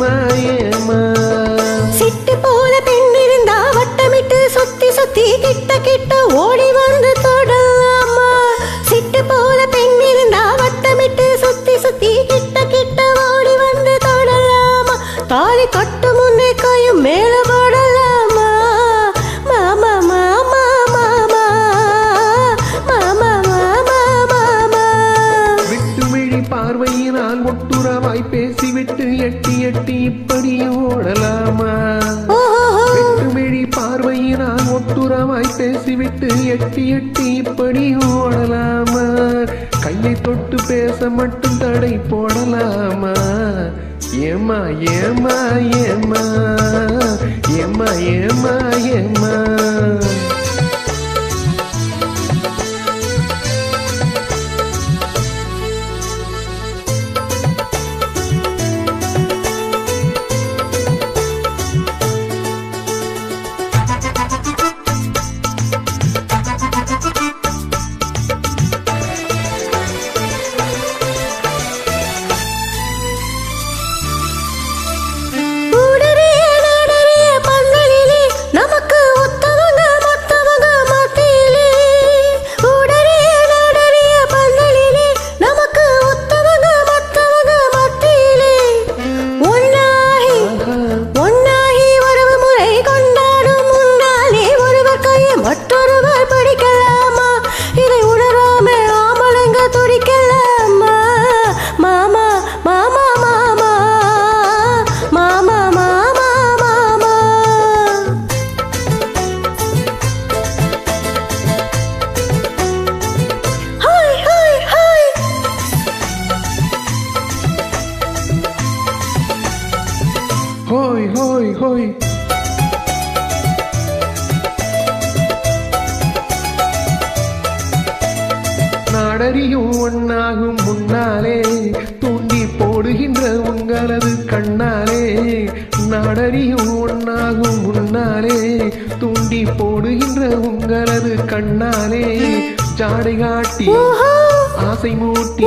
மாயமா சிட்டு போல பெண் இருந்தா வட்டமிட்டு சுத்தி சுத்தி கிட்ட கிட்ட ஓடி வந்து எட்டு எட்டி எட்டி இப்படி ஓடலாமா? கையை தொட்டு பேச மட்டும் தடை போடலாமா? ஏமா ஏமா ஏமா ஏமா ஏமா ஏமா Hoi, hoi, hoi. நாடறியும் ஒன்னாகும் முன்னாலே தூண்டி போடுகின்ற உங்களது கண்ணாலே. நாடறியும் ஒன்னாகும் முன்னாலே தூண்டி போடுகின்ற உங்களது கண்ணாலே. ஜாடை காட்டி ஆசை மூட்டி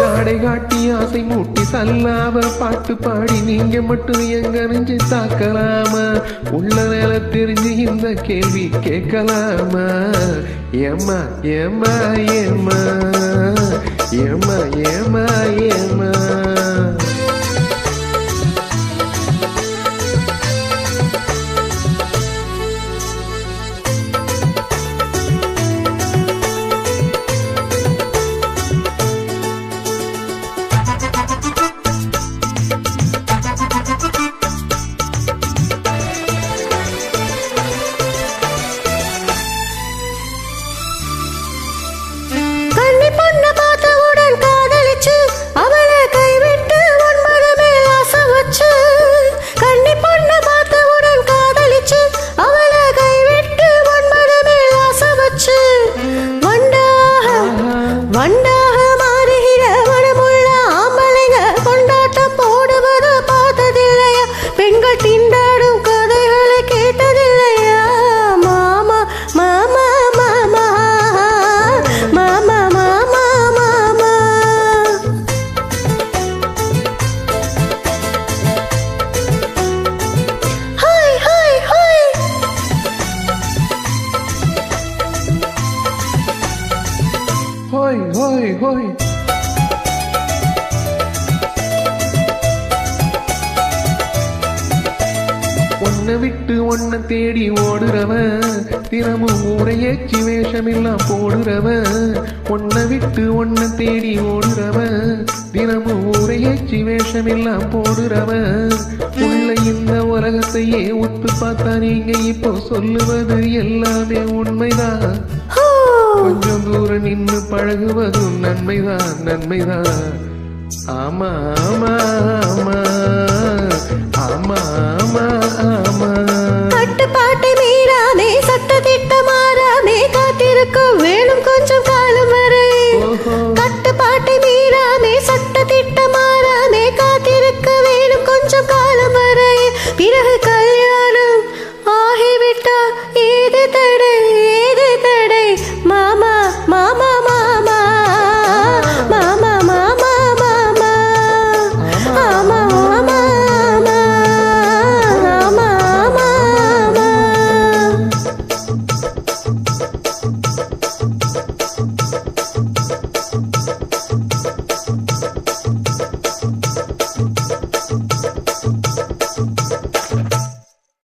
ஜாடை காட்டி ஆசை மூட்டி சல்லாவ பாட்டு பாடி நீங்க மட்டும் எங்க நெஞ்சு தாக்கலாமா? உள்ள நில தெரிஞ்சு இந்த கேள்வி கேட்கலாமா? ஏமா ஏமா ஏமா ஏமா ஏமா ஏமா ஹோய் ஹோய் ஹோய் ஒன்ன விட்டு ஒன்ன தேடி ஓடுறவன் தினமும் ஊரையேச்சி வேஷமெல்லாம் போடுறவன் ஒன்ன விட்டு ஒன்ன தேடி ஓடுறவன் தினமும் ஊரையேச்சி வேஷமெல்லாம் போடுறவன் உள்ள இந்த உலகத்தையே ஒத்து பார்த்தா நீங்க இப்போ சொல்லுவது எல்லாமே உண்மைதான். கொஞ்சம் தூரம் நின்று பழகுவதும் நன்மைதான் நன்மைதான். ஆமா ஆமா ஆமா. ஆமா ஆமா ஆமா.